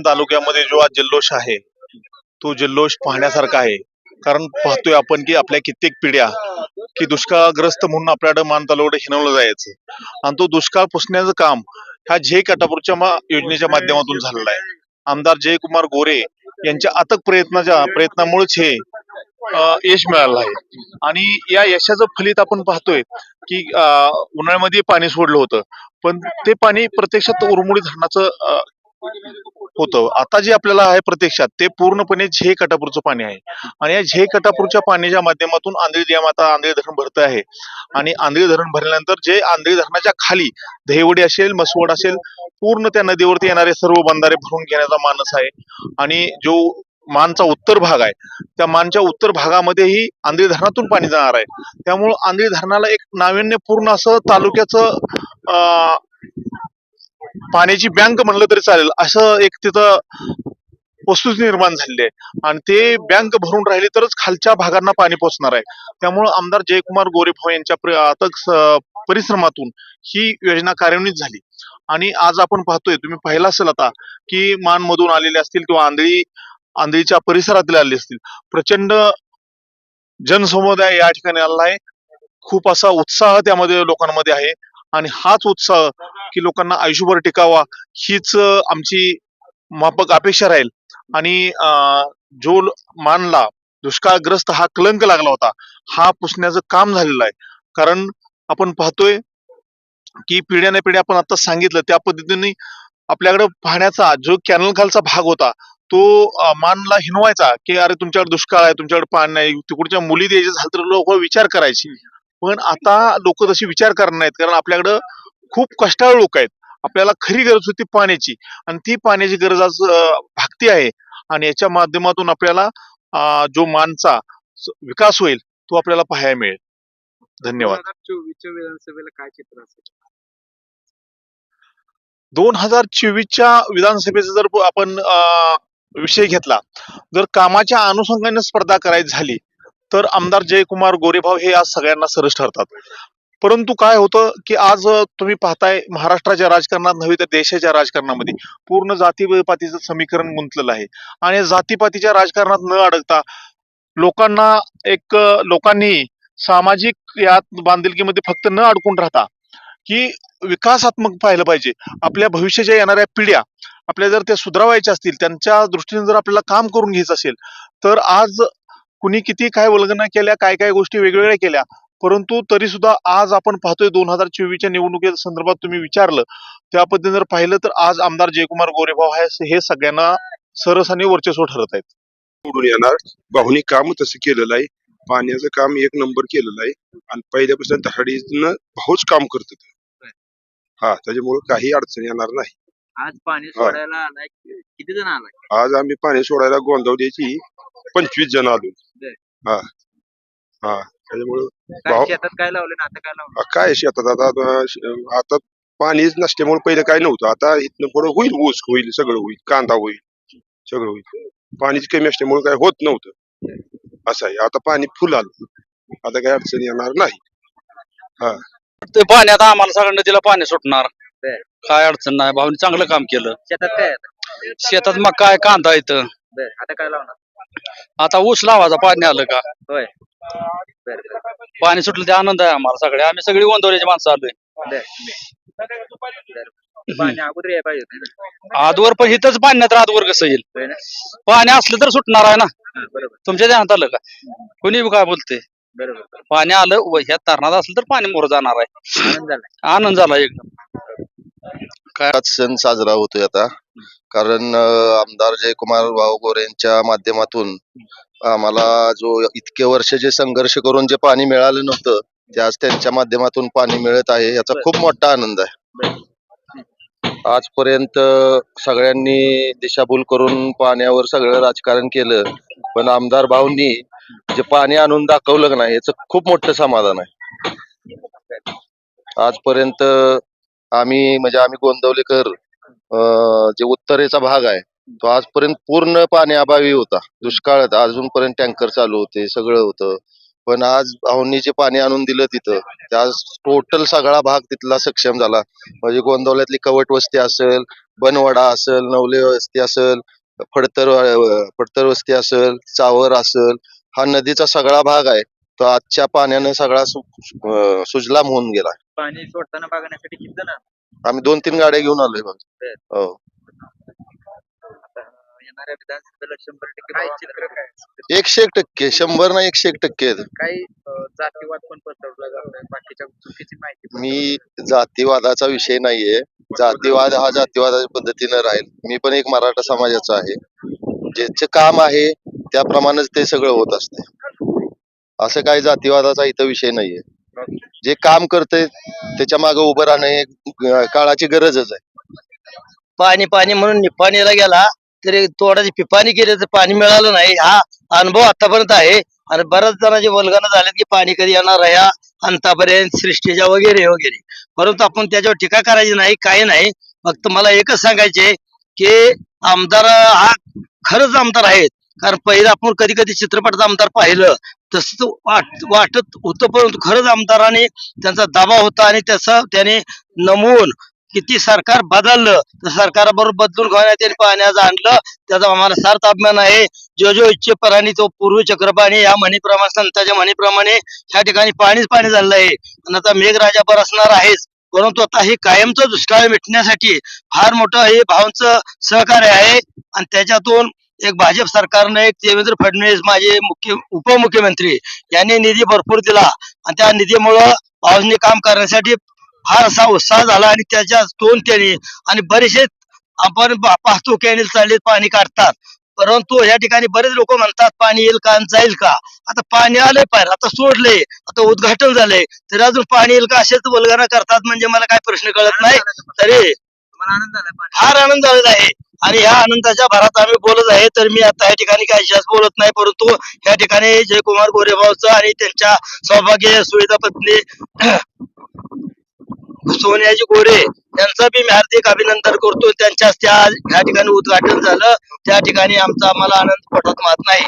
तालुक्यामध्ये जो आज जल्लोष आहे तो जल्लोष पाहण्यासारखा आहे. कारण पाहतोय आपण की आपल्या कित्येक पिढ्या की दुष्काळग्रस्त म्हणून आपल्याकडे मान तालुक्याकडे हिनवलं जायचं. आणि तो दुष्काळ पुसण्याचं काम ह्या झे कटापूरच्या मा- योजनेच्या माध्यमातून झालेला आहे. आमदार जयकुमार गोरे यांच्या अथक प्रयत्नाच्या प्रयत्नामुळेच हे यश मिळालं आहे. आणि या यशाचं फलित आपण पाहतोय की अं, उन्हाळ्यामध्ये पाणी सोडलं होतं. पण ते पाणी प्रत्यक्षात उरमुडी धरणाचं अं, होतं. आता जे आपल्याला आहे प्रत्यक्षात ते पूर्णपणे झे कटापूरचं पाणी आहे. आणि या झे कटापूरच्या पाण्याच्या माध्यमातून आंधळी डॅम आता आंधळी धरण भरत आहे. आणि आंधळी धरण भरल्यानंतर जे आंधळी धरणाच्या खाली दहिवडी असेल मसवड असेल पूर्ण त्या नदीवरती येणारे सर्व बंधारे भरून घेण्याचा मानस आहे. आणि जो मानचा उत्तर भाग आहे त्या मानच्या उत्तर भागामध्येही आंधळी धरणातून पाणी जाणार आहे. त्यामुळं आंधळी धरणाला एक नाविन्यपूर्ण असं तालुक्याचं पाण्याची बँक म्हणलं तरी चालेल. असं एक तिथं वस्तुस्थिती निर्माण झालेली आहे. आणि ते बँक भरून राहिली तरच खालच्या भागांना पाणी पोहोचणार आहे. त्यामुळं आमदार जयकुमार गोरेभाऊ यांच्या अथक परिश्रमातून ही योजना कार्यान्वित झाली. आणि आज आपण पाहतोय तुम्ही पाहिला असेल आता की मानमधून आलेले असतील किंवा आंधळी आंधळीच्या परिसरातले आले असतील. प्रचंड जनसमुदाय या ठिकाणी आलेला आहे. खूप असा उत्साह त्यामध्ये लोकांमध्ये आहे. आणि हाच उत्साह की लोकांना आयुष्यभर टिकावा हीच आमची माफक अपेक्षा राहील. आणि अं, जो मानला दुष्काळग्रस्त हा कलंक लागला होता हा पुसण्याचं काम झालेलं आहे. कारण आपण पाहतोय की पिढ्याने पिढ्या आपण आता सांगितलं त्या पद्धतीने आपल्याकडे पाहण्याचा जो कॅनल खालचा भाग होता तो मानला हिनवायचा की अरे तुमच्याकडे दुष्काळ आहे तुमच्याकडे पाणी नाही तिकडच्या मुली द्यायचे झालं तर लोक विचार करायची. पण आता लोक तशी विचार करणार नाहीत. कारण आपल्याकडं खूप कष्टाळू लोक आहेत. आपल्याला खरी गरज होती पाण्याची. आणि ती पाण्याची गरज आज भागती आहे. आणि याच्या माध्यमातून आपल्याला जो मानचा विकास होईल तो आपल्याला पाहायला मिळेल. धन्यवाद. चोवीसच्या विधानसभेला काय चित्र असेल? दोन हजार चोवीसच्या विधानसभेचा जर आपण विषय घेतला जर कामाच्या अनुषंगाने स्पर्धा करायची झाली तर आमदार जयकुमार गोरेभाव हे आज सगळ्यांना सरस ठरतात. परंतु काय होतं की आज तुम्ही पाहताय महाराष्ट्राच्या राजकारणात नव्हे तर देशाच्या राजकारणामध्ये पूर्ण जातीपातीचं समीकरण गुंतलेलं आहे. आणि जातीपातीच्या राजकारणात न अडकता लोकांना एक लोकांनी सामाजिक यात बांधिलकीमध्ये फक्त न अडकून राहता की विकासात्मक पाहिलं पाहिजे. आपल्या भविष्याच्या येणाऱ्या पिढ्या आपल्या जर त्या सुधारावायच्या असतील त्यांच्या दृष्टीने जर आपल्याला काम करून घ्यायचं असेल तर आज कुणी किती काय वल्गना केल्या काय काय गोष्टी वेगवेगळ्या केल्या परंतु तरी सुद्धा आज आपण पाहतोय दोन हजार चोवीसच्या निवडणुकीच्या संदर्भात तुम्ही विचारलं त्या पद्धतीने जर पाहिलं तर आज आमदार जयकुमार गोरेभाव हे हे सगळ्यांना सरस आणि वर्चस्व ठरत आहेत निवडून येणार भाऊनी काम तसं केलेलं आहे पाण्याचं काम एक नंबर केलेलं आहे आणि पहिल्यापासून दहाडीनं भाऊच काम करत हा त्याच्यामुळे काही अडचण येणार नाही आज पाणी हा. सोडायला आलाय किती जण आलाय आज आम्ही पाणी सोडायला गोंदवल्याची पंचवीस जण आलो. हा. हा. त्याच्यामुळे काय शेतात काय लावले ना आता काय लावलं काय शेतात? आता पाणीच नसल्यामुळे पहिलं काय नव्हतं. आता इथनं पुढे होईल ऊस होईल सगळं होईल कांदा होईल सगळं होईल. पाणीची कमी असल्यामुळे काय होत नव्हतं. असं आहे. आता पाणी फुल आलं. आता काही अडचण येणार नाही. ते पाण्यात आम्हाला सगळ्या नदीला पाणी सुटणार. बर. काय अडचण नाही. भाऊनी चांगलं काम केलं. शेतात काय? आहे आता? शेतात मग काय? कांदा येतं बर. आता काय लावणार? आता ऊस लावायचा पाणी आलं का? होय. बर पाणी सुटलं ते आनंद आहे आम्हाला सगळे आम्ही सगळी गोंदवल्याची माणसं आलोय. बर पाणी अगोदर यायला पाहिजे होतं ना. आजवर पण इथंच पाणी नाही तर आजवर कसं येईल? होय ना? पाणी असलं तर सुटणार आहे ना? हा, बरोबर. तुमच्या ध्यानात आलं का? कोणी बी काय बोलते बरोबर. पाणी आलं व ह्या तरणात असलं तर पाणी मोर जाणार आहे. आनंद झाला. आनंद झाला एकदम. हाच सण साजरा होतोय आता. कारण आमदार जयकुमार भाऊ गोरे यांच्या माध्यमातून आम्हाला जो इतके वर्ष जे संघर्ष करून जे पाणी मिळालं नव्हतं ते आज त्यांच्या माध्यमातून पाणी मिळत आहे याचा खूप मोठा आनंद आहे. आजपर्यंत सगळ्यांनी दिशाभूल करून पाण्यावर सगळं राजकारण केलं पण आमदार भाऊंनी जे पाणी आणून दाखवलं का नाही याचं खूप मोठं समाधान आहे. आजपर्यंत आम्ही म्हणजे आम्ही गोंदवलेकर जे उत्तरेचा भाग आहे तो आजपर्यंत पूर्ण पाण्याअभावी होता. दुष्काळात अजूनपर्यंत टँकर चालू होते सगळं होतं. पण आज भाऊंनी जे पाणी आणून दिलं तिथं त्या टोटल सगळा भाग तिथला सक्षम झाला. म्हणजे गोंदवल्यातली कवट वस्ती असेल बनवाडा असेल नवले वस्ती असेल फडतर फडतर वस्ती असेल चावर असेल हा नदीचा सगळा भाग आहे. तो आजच्या पाण्यानं सगळा सु- सुजलाम होऊन गेला. पाणी सोडताना बघण्यासाठी किती जण आम्ही दोन तीन गाड्या घेऊन आलोय बघ. हो. आता येणाऱ्या विधानसभेला शंभर टक्के काय चित्र काय एकशे एक टक्के शंभर ना एकशे एक टक्के आहेत. काही अं, जातीवाद पण पसरवला जातोय. बाकीच्या चुकीची माहिती पण मी जातीवादाचा विषय नाहीये. जातीवाद हा जातीवादाच्या पद्धतीनं राहील. मी पण एक मराठा समाजाचा आहे. ज्याचे काम आहे त्याप्रमाणेच ते सगळं होत असते. असं काही जातीवादाचा इथं विषय नाहीये. जे काम करते त्याच्यामागे उभं राहणं हे ग- काळाची गरजच आहे. पाणी पाणी म्हणून निपाणीला गेला तरी तोडाची पिपाणी केली तर पाणी मिळालं नाही. हा अनुभव आतापर्यंत आहे. आणि बऱ्याच जणांचे वलगणं झालेत की पाणी कधी येणार आहे या अंतापर्यंत सृष्टीच्या वगैरे वगैरे. परंतु आपण त्याच्यावर टीका करायची नाही काही नाही. फक्त मला एकच सांगायचे की आमदार हा खरंच आमदार आहेत. कारण पहिलं आपण कधी कधी चित्रपटात आमदार पाहिलं तस वाट वाटत होतं परंतु खरंच आमदाराने त्यांचा दबाव होता आणि त्याचा त्याने नमवून किती सरकार बदललं तर सरकारबरोबर बदलून घेण्यात त्यांनी पाहण्याचं आणलं त्याचा आम्हाला सार्थ अभिमान आहे. जो जो इच्छेपराणी तो पूर्वी चक्रपाणी या म्हणीप्रमाणे संतांच्या म्हणीप्रमाणे ह्या ठिकाणी पाणीच पाणी झालं आहे. आणि आता मेघराजा बरसणार आहेच परंतु आता हे कायमचं दुष्काळ मिटण्यासाठी फार मोठं हे भावांचं सहकार्य आहे. आणि त्याच्यातून एक भाजप सरकारनं एक देवेंद्र फडणवीस माझे मुख्य उपमुख्यमंत्री यांनी निधी भरपूर दिला. आणि त्या निधीमुळं भाऊंनी काम करण्यासाठी फार असा उत्साह झाला आणि त्याच्यातून त्यांनी आणि बरेचसे आपण पाहतो कॅनेल चालले पाणी काढतात. परंतु या ठिकाणी बरेच लोक म्हणतात पाणी येईल का जाईल का? आता पाणी आलंय पार आता सोडले आता उद्घाटन झालंय. तरी अजून पाणी येईल का असेच वल्गना करतात म्हणजे मला काय प्रश्न कळत नाही. तरी मला आनंद झाला पाणी? फार आनंद झालेला आहे. आणि ह्या आनंदाच्या भरात आम्ही बोलत आहे तर मी आता या ठिकाणी काही जास्त बोलत नाही परंतु या ठिकाणी जयकुमार गोरेबावचं आणि त्यांच्या सौभाग्य सुविधा पत्नी सोनियाजी गोरे यांचं बी मी हार्दिक अभिनंदन करतो. त्यांच्या त्या ह्या ठिकाणी उद्घाटन झालं. त्या ठिकाणी आमचा आम्हाला आनंद पटत मात नाही.